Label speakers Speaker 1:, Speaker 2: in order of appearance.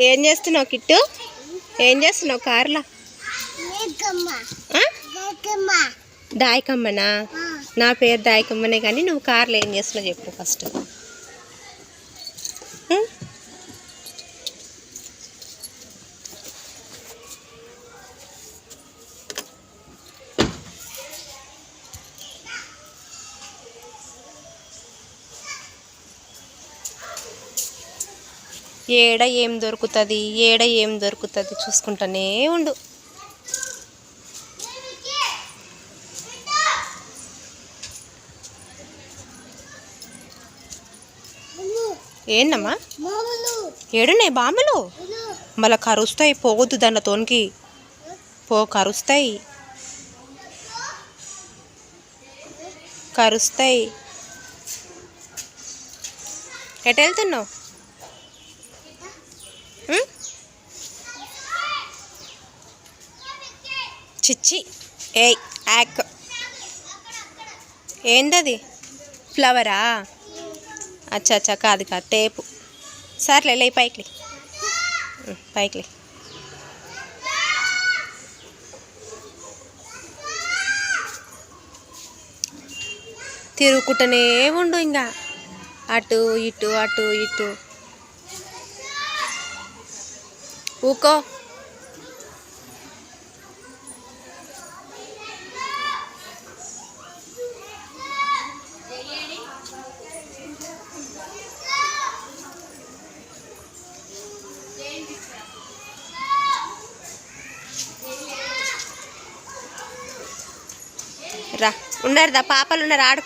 Speaker 1: ఏం చేస్తున్నావు కిట్టు? ఏం చేస్తున్నావు? కార్లా? దాయకమ్మనా? నా పేరు దాయకమ్మనే కానీ నువ్వు కార్లో ఏం చేస్తున్నావు చెప్పు ఫస్ట్ ఏడ ఏం దొరుకుతుంది? ఏడ ఏం దొరుకుతుంది? చూసుకుంటానే ఉండు. ఏందమ్మా? ఏడున్నాయి బాంబులు? మళ్ళీ కరుస్తాయి పోవద్దు దానితోనికి పో కరుస్తాయి. కరుస్తాయి. ఎటు వెళ్తున్నావు చిచ్చి. ఏ యాక్ ఏందది? ఫ్లవరా? అచ్చా అచ్చా కాదు కాదు టేపు. సర్లే లే పైకి పైకి తిరుగుకుంటూనే ఉండు ఇంకా అటు ఇటు అటు ఇటు. ఊకో. రా. ఉన్నారు దా పాపలు ఉన్నారు ఆడు